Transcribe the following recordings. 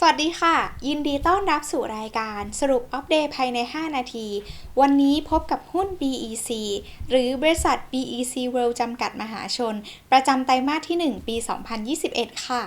สวัสดีค่ะ ยินดีต้อนรับสู่รายการสรุปอัปเดตภายใน 5 นาที วันนี้พบกับหุ้น BEC หรือบริษัท BEC World จำกัดมหาชน ประจำไตรมาสที่ 1 ปี 2021 ค่ะ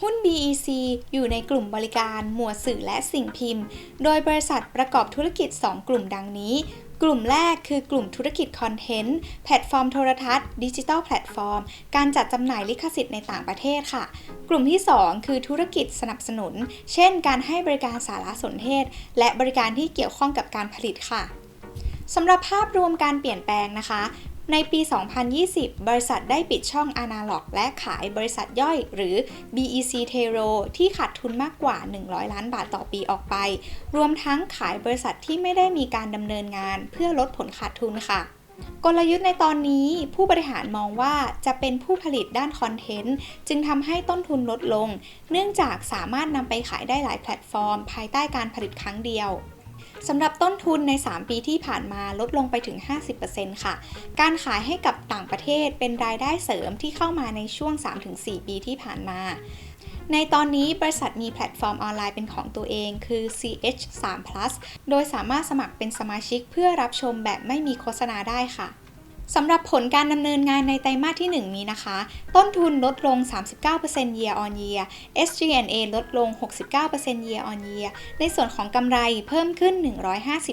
หุ้น BEC อยู่ในกลุ่มบริการ หมวดสื่อและสิ่งพิมพ์ โดยบริษัทประกอบธุรกิจ 2 กลุ่มดังนี้ กลุ่มแรกคือกลุ่มธุรกิจคอนเทนต์แพลตฟอร์มโทรทัศน์ดิจิทัลแพลตฟอร์ม การจัดจำหน่ายลิขสิทธิ์ในต่างประเทศค่ะ กลุ่มที่ 2 คือธุรกิจสนับสนุน เช่น การให้บริการสารสนเทศ และบริการที่เกี่ยวข้องกับการผลิตค่ะสำหรับภาพรวมการเปลี่ยนแปลงนะคะ ในปี 2020 บริษัทได้ปิดช่อง Analog และขายบริษัทย่อยหรือ BEC t e r o ที่ขาดทุนมากกว่า 100 ล้านบาทต่อปีออกไป รวมทั้งขายบริษัทที่ไม่ได้มีการดำเนินงาน เพื่อลดผลขาดทุนค่ะ กลยุทธ์ในตอนนี้ผู้บริหารมองว่าจะเป็นผู้ผลิตด้านคอนเทนต์ จึงทำให้ต้นทุนลดลง เนื่องจากสามารถนำไปขายได้หลายแพลตฟอร์ม ภายใต้การผลิตครั้งเดียว สำหรับต้นทุนใน 3 ปีที่ผ่านมาลดลงไปถึง 50%ค่ะ การขายให้กับต่างประเทศเป็นรายได้เสริมที่เข้ามาในช่วง 3-4 ปีที่ผ่านมาในตอนนี้บริษัทมีแพลตฟอร์มออนไลน์เป็นของตัวเองคือ CH3 Plus โดยสามารถสมัครเป็นสมาชิกเพื่อรับชมแบบไม่มีโฆษณาได้ค่ะ สำหรับผลการดำเนินงานในไตรมาสที่ 1 นี้นะคะ ต้นทุนลดลง 39% year on year SG&A ลดลง 69% year on year ในส่วนของกำไรเพิ่มขึ้น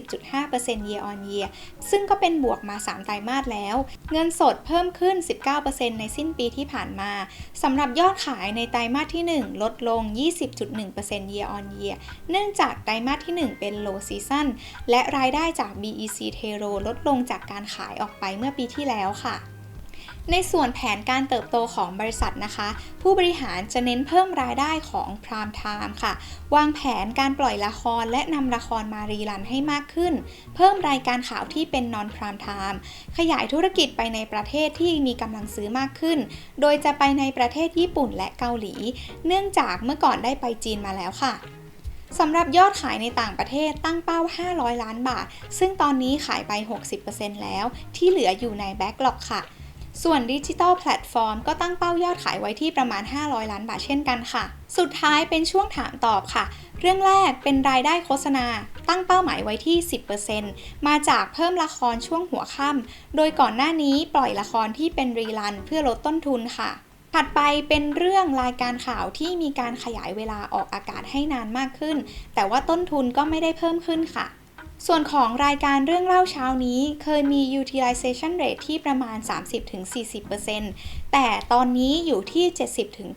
150.5% year on year ซึ่งก็เป็นบวกมา 3 ไตรมาสแล้ว เงินสดเพิ่มขึ้น 19%ในสิ้นปีที่ผ่านมาสำหรับยอดขายในไตรมาสที่ 1 ลดลง 20.1% year on year เนื่องจากไตรมาสที่ 1 เป็น low season และรายได้จาก BEC t e r o ลดลงจากการขายออกไปเมื่อปีที่แล้วค่ะ ในส่วนแผนการเติบโตของบริษัทนะคะ ผู้บริหารจะเน้นเพิ่มรายได้ของพรามไทม์ค่ะ วางแผนการปล่อยละครและนำละครมารีรันให้มากขึ้น เพิ่มรายการข่าวที่เป็นนอนพรามไทม์ขยายธุรกิจไปในประเทศที่มีกำลังซื้อมากขึ้น โดยจะไปในประเทศญี่ปุ่นและเกาหลี เนื่องจากเมื่อก่อนได้ไปจีนมาแล้วค่ะ สำหรับยอดขายในต่างประเทศตั้งเป้า 500 ล้านบาท ซึ่งตอนนี้ขายไป 60%แล้ว ที่เหลืออยู่ในแบ็กหลอกค่ะ ส่วนดิจิทัลแพลตฟอร์มก็ตั้งเป้ายอดขายไว้ที่ประมาณ 500 ล้านบาทเช่นกันค่ะ สุดท้ายเป็นช่วงถามตอบค่ะ เรื่องแรกเป็นรายได้โฆษณา ตั้งเป้าหมายไว้ที่ 10%มาจากเพิ่มละครช่วงหัวค่ำโดยก่อนหน้านี้ปล่อยละครที่เป็นรีรันเพื่อลดต้นทุนค่ะ ถัดไปเป็นเรื่องรายการข่าวที่มีการขยายเวลาออกอากาศให้นานมากขึ้น แต่ว่าต้นทุนก็ไม่ได้เพิ่มขึ้นค่ะ ส่วนของรายการเรื่องเล่าเช้านี้เคยมี utilization rate ที่ประมาณ 30-40%แต่ตอนนี้อยู่ที่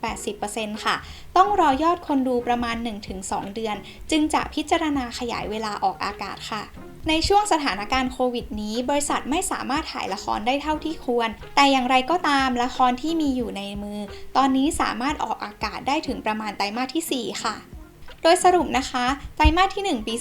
70-80%ค่ะ ต้องรอยอดคนดูประมาณ 1-2 เดือน จึงจะพิจารณาขยายเวลาออกอากาศค่ะ ในช่วงสถานการณ์โควิดนี้ บริษัทไม่สามารถถ่ายละครได้เท่าที่ควร แต่อย่างไรก็ตามละครที่มีอยู่ในมือ ตอนนี้สามารถออกอากาศได้ถึงประมาณไตรมาสที่ 4 ค่ะ โดยสรุปนะคะ ไตรมาสที่ 1 ปี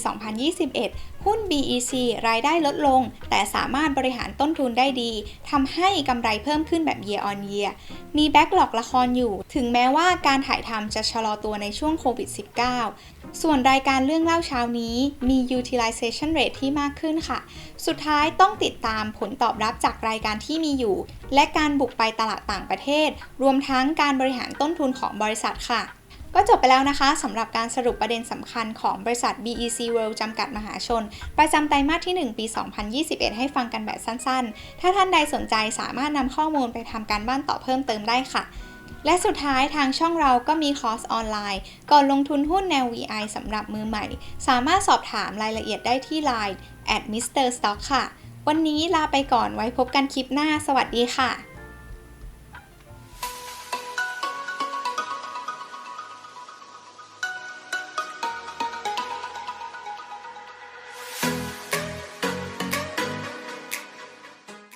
2021 หุ้น BEC รายได้ลดลง แต่สามารถบริหารต้นทุนได้ดีทำให้กำไรเพิ่มขึ้นแบบ year on year มีแบ็กหลอกละครอยู่ ถึงแม้ว่าการถ่ายทำจะชะลอตัวในช่วงโควิด -19 ส่วนรายการเรื่องเล่าเช้านี้มี utilization rate ที่มากขึ้นค่ะ สุดท้ายต้องติดตามผลตอบรับจากรายการที่มีอยู่ และการบุกไปตลาดต่างประเทศ รวมทั้งการบริหารต้นทุนของบริษัทค่ะ ก็จบไปแล้วนะคะสำหรับการสรุปประเด็นสำคัญของบริษัท BEC World จำกัดมหาชน ประจำไตรมาสที่ 1 ปี 2021 ให้ฟังกันแบบสั้นๆ ถ้าท่านใดสนใจสามารถนำข้อมูลไปทำการบ้านต่อเพิ่มเติมได้ค่ะ และสุดท้ายทางช่องเราก็มีคอร์สออนไลน์ ก่อนลงทุนหุ้นแนว VI สำหรับมือใหม่ สามารถสอบถามรายละเอียดได้ที่ Line at Mr. Stock ค่ะ วันนี้ลาไปก่อนไว้พบกันคลิปหน้า สวัสดีค่ะ